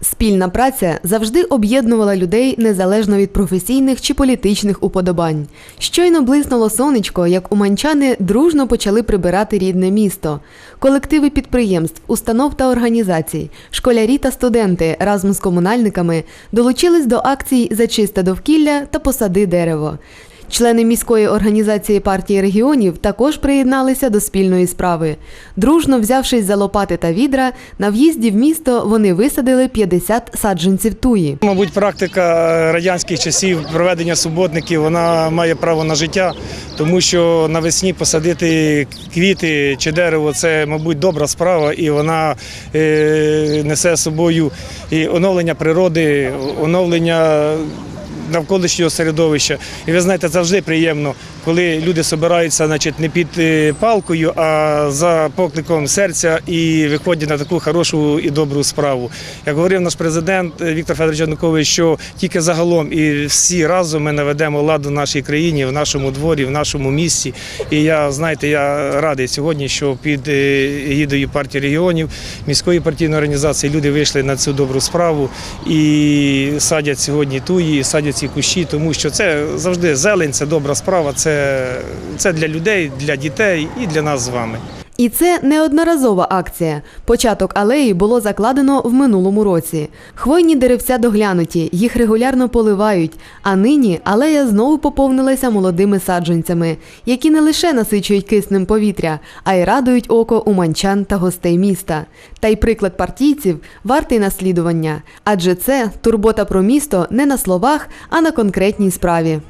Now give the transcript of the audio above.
Спільна праця завжди об'єднувала людей незалежно від професійних чи політичних уподобань. Щойно блиснуло сонечко, як уманчани дружно почали прибирати рідне місто. Колективи підприємств, установ та організацій, школярі та студенти разом з комунальниками долучились до акцій за чисте довкілля та посади дерево. Члени міської організації партії регіонів також приєдналися до спільної справи. Дружно взявшись за лопати та відра, на в'їзді в місто вони висадили 50 саджанців туї. Мабуть, практика радянських часів проведення суботників вона має право на життя, тому що навесні посадити квіти чи дерево це, мабуть, добра справа, і вона е, несе собою і оновлення природи, оновлення навколишнього середовища. І ви знаєте, завжди приємно, коли люди збираються значить, не під е, палкою, а за покликом серця і виходять на таку хорошу і добру справу. Як говорив наш президент е, Віктор Федорович Янукович, що тільки загалом і всі разом ми наведемо лад у нашій країні, в нашому дворі, в нашому місті. І я знаєте, я радий сьогодні, що під е, гідою партії регіонів, міської партійної організації люди вийшли на цю добру справу і садять сьогодні туї, садять ці кущі, тому що це завжди зелень, це добра справа, це, це для людей, для дітей і для нас з вами. І це неодноразова акція. Початок алеї було закладено в минулому році. Хвойні деревця доглянуті, їх регулярно поливають. А нині алея знову поповнилася молодими саджанцями, які не лише насичують киснем повітря, а й радують око уманчан та гостей міста. Та й приклад партійців вартий наслідування, адже це турбота про місто не на словах, а на конкретній справі.